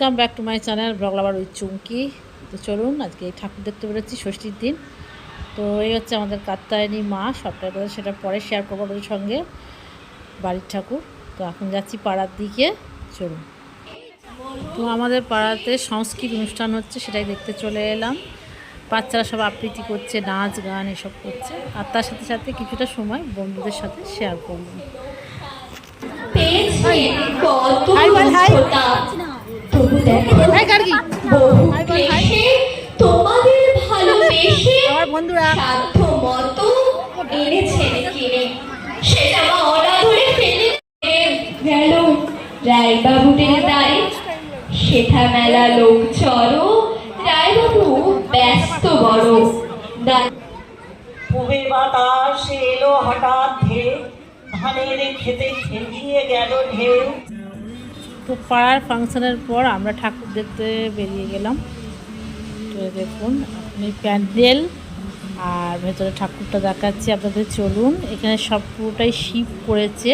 Welcome back to my channel vlog lover with Chumki তো চলুন আজকে এই ঠাকুর দেখতে বেরোচ্ছি ষষ্ঠীর দিন। তো এই হচ্ছে আমাদের কাত্তায়নী মা সবটাই কথা সেটা পরে শেয়ার করব ওদের সঙ্গে বাড়ির ঠাকুর। তো এখন যাচ্ছি পাড়ার দিকে চলুন। তো আমাদের পাড়াতে সংস্কৃত অনুষ্ঠান হচ্ছে সেটাই দেখতে চলে এলাম। বাচ্চারা সব আবৃত্তি করছে নাচ গান এসব করছে। আর তার সাথে সাথে কিছুটা সময় বন্ধুদের সাথে share hi hi hi Gargi. বহু ক্লেশে তোমাদের ভালোবেসে সাধ্য মতো এনেছেন কিনে। সেটা মা অনাধরে ফেলে গেল রায়বাবুদের দায় সেথা মেলা লোক চড়ো। রায়বাবু ব্যস্ত বড়। পুবে বাতাস এলো হঠাৎ ধে ধানের খেতে খেলিয়ে গেল ঢেউ। তো পাড়ার ফাংশনের পর আমরা ঠাকুর দেখতে বেরিয়ে গেলাম। তো দেখুন, আপনি প্যান্ডেল আর ভেতরে ঠাকুরটা দেখাচ্ছি আপনাদের। চলুন, এখানে সব পুরোটাই শিব করেছে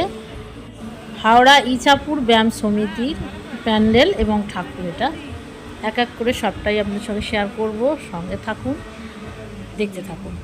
হাওড়া ইছাপুর ব্যায়াম সমিতির প্যান্ডেল এবং ঠাকুর এটা। এক এক করে সবটাই আপনাদের সঙ্গে শেয়ার করব। সঙ্গে থাকুন, দেখতে থাকুন।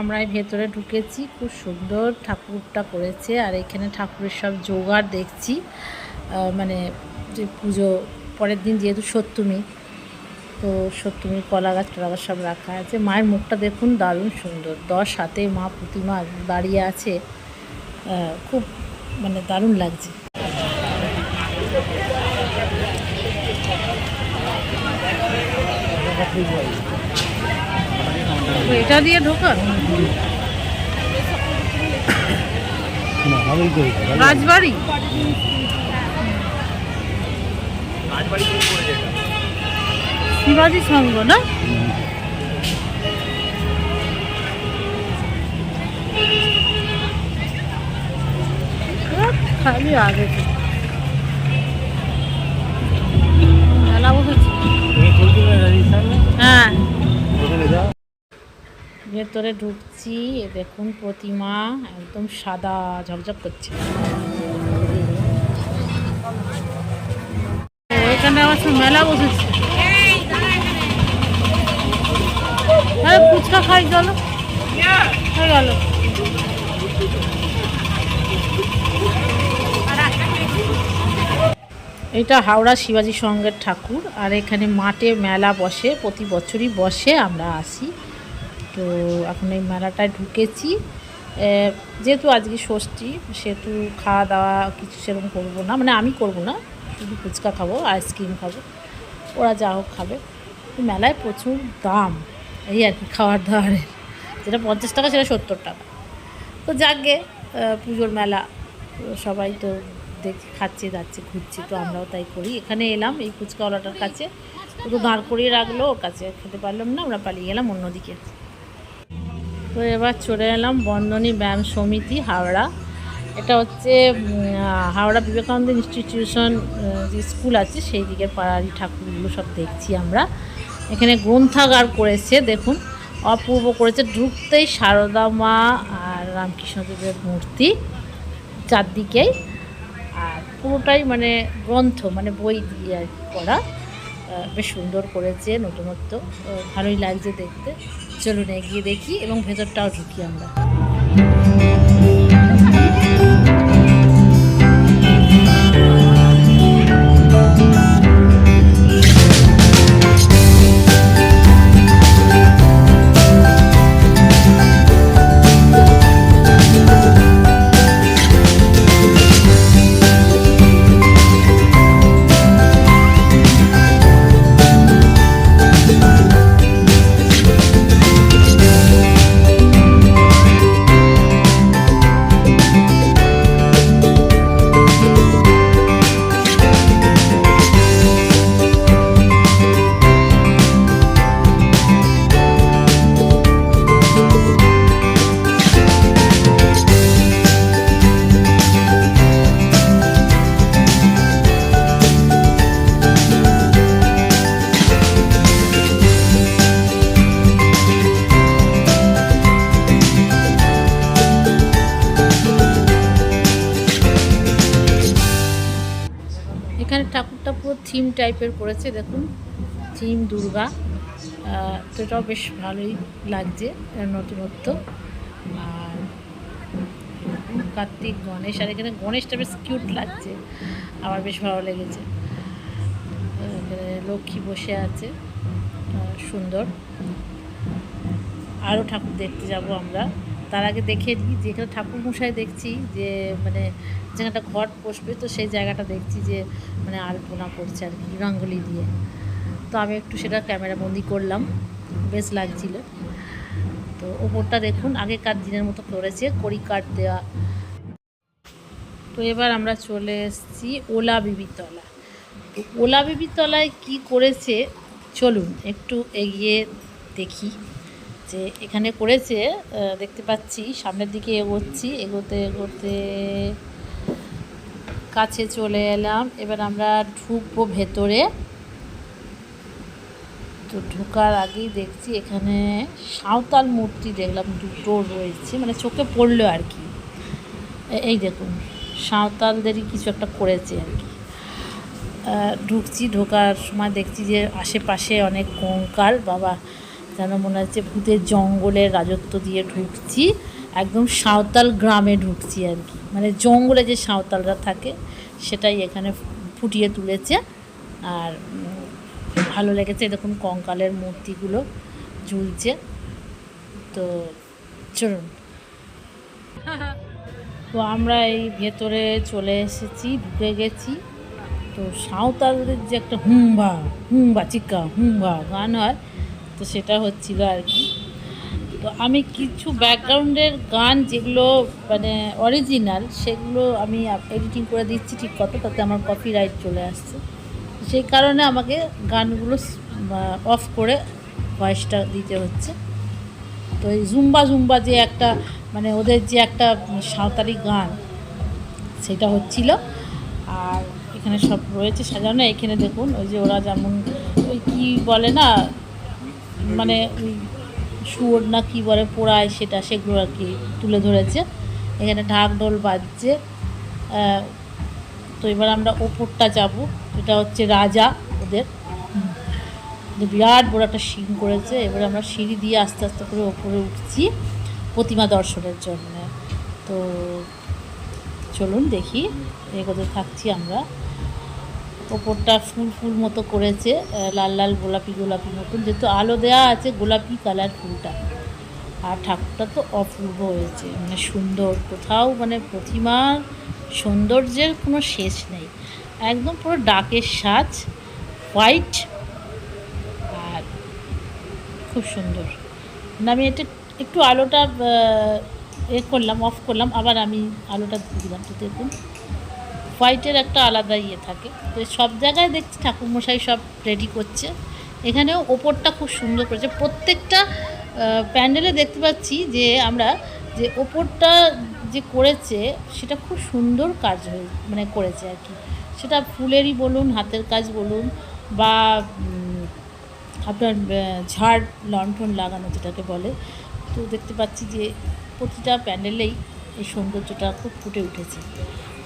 আমরা ভেতরে ঢুকেছি, খুব সুন্দর ঠাকুরটা করেছে। আর এখানে ঠাকুরের সব জোগাড় দেখছি। মানে যে পুজো, পরের দিন যেহেতু সপ্তমী, তো সপ্তমীর কলা গাছ টলা গাছ সব রাখা আছে। মায়ের মুখটা দেখুন, দারুণ সুন্দর। দশ হাতে মা প্রতিমা দাঁড়িয়ে আছে। খুব মানে দারুণ লাগছে। তো এটা দিয়ে ঢোকা রাজবাড়ি? শিবাজি সঙ্গ না? খালি আগে। মেলা বসেছে। হ্যাঁ। ভেতরে ঢুকছি দেখুন প্রতিমা একদম সাদা ঝকঝক করছে। এখানে মেলা বসেছে। হ্যাঁ ফুচকা খাই, চলো। এটা হাওড়া শিবাজি সঙ্গের ঠাকুর, আর এখানে মাঠে মেলা বসে, প্রতি বছরই বসে আমরা আসি। তো এখন এই মেলাটায় ঢুকেছি। যেহেতু আজকে ষষ্ঠী সেহেতু খাওয়া দাওয়া কিছু সেরকম করব না। মানে আমি করব না শুধু ফুচকা খাব আইসক্রিম খাব। ওরা যা হোক খাবে। মেলায় প্রচুর দাম এই আর কি খাওয়ার দাওয়ারের। যেটা পঞ্চাশ টাকা সেটা সত্তর টাকা। তো আহ, পুজোর মেলা সবাই তো দেখ খাচ্ছে যাচ্ছে ঘুরছি তো আমরাও তাই করি। এখানে এলাম এই ফুচকাওয়ালাটার কাছে। তো দাঁড় করিয়ে রাখল ওর কাছে খেতে পারলাম না আমরা পালিয়ে গেলাম অন্যদিকে। তো এবার চলে এলাম বন্ধনী ব্যায়াম সমিতি, হাওড়া। এটা হচ্ছে হাওড়া বিবেকানন্দ ইনস্টিটিউশন, যে স্কুল আছে সেই দিকের পাড়ারি ঠাকুরগুলো সব দেখছি আমরা। এখানে গ্রন্থাগার করেছে, দেখুন, অপূর্ব করেছে, ঢুকতেই সারদা মা আর রামকৃষ্ণদেবের মূর্তি চারদিকেই। আর পুরোটাই মানে গ্রন্থ মানে বই দিয়ে করা। বেশ সুন্দর করেছে নতুনত্ব। ভালোই লাগছে দেখতে। চলুন এগিয়ে দেখি এবং ভেতরটাও ঢুকি আমরা। থিম টাইপের করেছে, দেখুন। থিম দুর্গা। তো এটাও বেশ ভালোই লাগছে নতুনত্ব আর কার্তিক, গণেশ, আর এখানে গণেশটা বেশ কিউট লাগছে, আমার বেশ ভালো লেগেছে। এখানে লক্ষ্মী বসে আছে সুন্দর। আরও ঠাকুর দেখতে যাব আমরা। তার আগে দেখে নিই, যেখানে ঠাকুর মশাই দেখছি যে মানে যেখানটা ঘট বসবে, তো সেই জায়গাটা দেখছি যে মানে আলপনা করছে আর কি, রঙ্গলি দিয়ে। তো আমি একটু সেটা ক্যামেরা বন্দি করলাম, বেশ লাগছিল। তো ওপরটা দেখুন, আগেকার দিনের মতো করেছে কড়ি কাঠ দেওয়া তো এবার আমরা চলে এসেছি ওলা বিবিতলা। তো ওলা বিবিতলায় কী করেছে, চলুন একটু এগিয়ে দেখি। যে এখানে করেছে দেখতে পাচ্ছি, সামনের দিকে এগোচ্ছি, এগোতে এগোতে কাছে চলে এলাম। এবার আমরা ঢুকবো ভেতরে। তো ঢোকার আগেই দেখছি এখানে সাঁওতাল মূর্তি দেখলাম, দুটো রয়েছে মানে চোখে পড়ল আর কি। এই দেখুন, সাঁওতালদেরই কিছু একটা করেছে আর কি। ঢুকছি, ঢোকার সময় দেখছি যে আশেপাশে অনেক কঙ্কাল, বাবা যেন মনে হচ্ছে ভূতের জঙ্গলের রাজত্ব দিয়ে ঢুকছি, একদম সাঁওতাল গ্রামে ঢুকছি আর কি। মানে জঙ্গলে যে সাঁওতালরা থাকে, সেটাই এখানে ফুটিয়ে তুলেছে। আর ভালো লেগেছে দেখুন কঙ্কালের মূর্তিগুলো ঝুলছে। তো চলুন। তো আমরা এই ভেতরে চলে এসেছি, ঢুকে গেছি। তো সাঁওতালদের যে একটা হুম্বা হুম্বা চিকা হুম্বা গান হয় তো সেটা হচ্ছিল আর কি। তো আমি কিছু ব্যাকগ্রাউন্ডের গান যেগুলো মানে অরিজিনাল সেগুলো আমি এডিটিং করে দিচ্ছি ঠিক কত, তাতে আমার কপি রাইট চলে আসছে। সেই কারণে আমাকে গানগুলো অফ করে ভয়েসটা দিতে হচ্ছে। তো এই জুম্বা জুম্বা যে একটা মানে ওদের যে একটা সাঁওতালি গান, সেটা হচ্ছিল। আর এখানে সব রয়েছে সাজানো। এখানে দেখুন, ওই যে ওরা যেমন, ওই কী বলে না মানে শুয়োর না কী বলে পোড়ায় সেটা সেগুলো আর কি তুলে ধরেছে। এখানে ঢাক ঢোল বাজছে। তো এবার আমরা ওপরটা যাব। এটা হচ্ছে রাজা ওদের। বিরাট বড় একটা সিং করেছে। এবার আমরা সিঁড়ি দিয়ে আস্তে আস্তে করে ওপরে উঠছি প্রতিমা দর্শনের জন্য। তো চলুন দেখি এগোতে থাকছি আমরা। ওপরটা ফুল ফুল মতো করেছে লাল লাল গোলাপি গোলাপি মতন। যেহেতু আলো দেওয়া আছে, গোলাপি কালার ফুলটা। আর ঠাকুরটা তো অপূর্ব হয়েছে মানে সুন্দর। কোথাও মানে প্রতিমার সৌন্দর্যের কোনো শেষ নেই। একদম পুরো ডাকের সাজ, হোয়াইট। আর খুব সুন্দর। মানে আমি এটা একটু আলোটা এ করলাম, অফ করলাম, আবার আমি আলোটা দিলাম। তো দেখুন হোয়াইটের একটা আলাদা ইয়ে থাকে। তো সব জায়গায় দেখছি ঠাকুরমশাই সব রেডি করছে। এখানেও ওপরটা খুব সুন্দর করেছে। প্রত্যেকটা প্যান্ডেলে দেখতে পাচ্ছি যে আমরা যে ওপরটা যে করেছে, সেটা খুব সুন্দর কাজ হয়ে মানে করেছে আর কি। সেটা ফুলেরই বলুন, হাতের কাজ বলুন বা আপনার ঝাড়, লণ্ঠন লাগানো যেটাকে বলে। তো দেখতে পাচ্ছি যে প্রতিটা প্যান্ডেলেই এই সৌন্দর্যটা খুব ফুটে উঠেছে।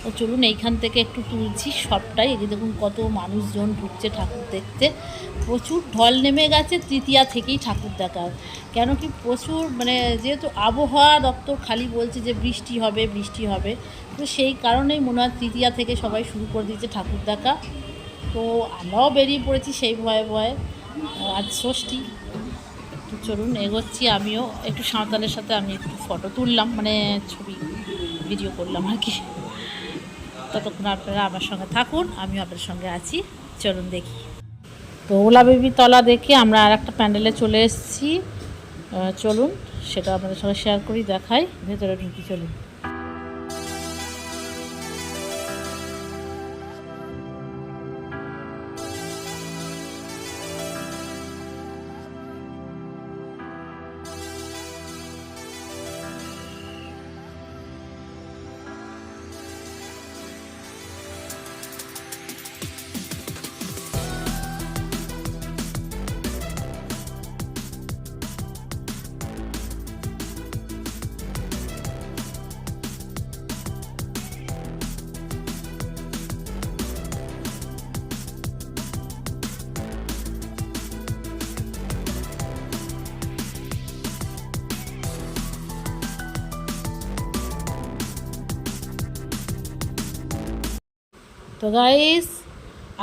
তো চলুন এইখান থেকে একটু তুলছি সবটাই। এই দেখুন কত মানুষজন ঢুকছে ঠাকুর দেখতে। প্রচুর ঢল নেমে গেছে তৃতীয়া থেকেই ঠাকুর দেখার। কেন কি প্রচুর মানে যেহেতু আবহাওয়া দপ্তর খালি বলছে যে বৃষ্টি হবে বৃষ্টি হবে। তো সেই কারণেই মনে হয় তৃতীয়া থেকে সবাই শুরু করে দিয়েছে ঠাকুর দেখা। তো আমরাও বেরিয়ে পড়েছি সেই ভয়ে ভয়ে। আজ ষষ্ঠী। তো চলুন এগোচ্ছি আমিও। একটু সাঁওতালের সাথে আমি একটু ফটো তুললাম মানে ছবি ভিডিও করলাম আর কি। ততক্ষণ আপনারা আমার সঙ্গে থাকুন আমি আপনার সঙ্গে আছি। চলুন দেখি। তো ওলা বেবি তলা দেখে আমরা আর একটা প্যান্ডেলে চলে এসেছি। চলুন সেটা আপনাদের সঙ্গে শেয়ার করি, দেখাই। ভেতরে ঢুকি, চলুন। তো গাইস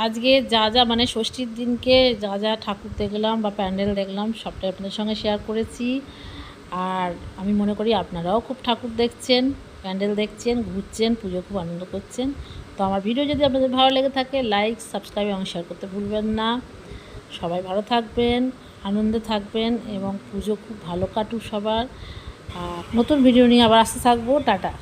আজকে যা যা মানে ষষ্ঠীর দিনকে যা যা ঠাকুর দেখলাম বা প্যান্ডেল দেখলাম, সবটাই আপনাদের সঙ্গে শেয়ার করেছি। আর আমি মনে করি আপনারাও খুব ঠাকুর দেখছেন, প্যান্ডেল দেখছেন, ঘুরছেন, পুজো খুব আনন্দ করছেন। তো আমার ভিডিও যদি আপনাদের ভালো লেগে থাকে লাইক সাবস্ক্রাইব এবং শেয়ার করতে ভুলবেন না। সবাই ভালো থাকবেন, আনন্দে থাকবেন এবং পুজো খুব ভালো কাটুক সবার। আর নতুন ভিডিও নিয়ে আবার আসতে থাকব। টাটা।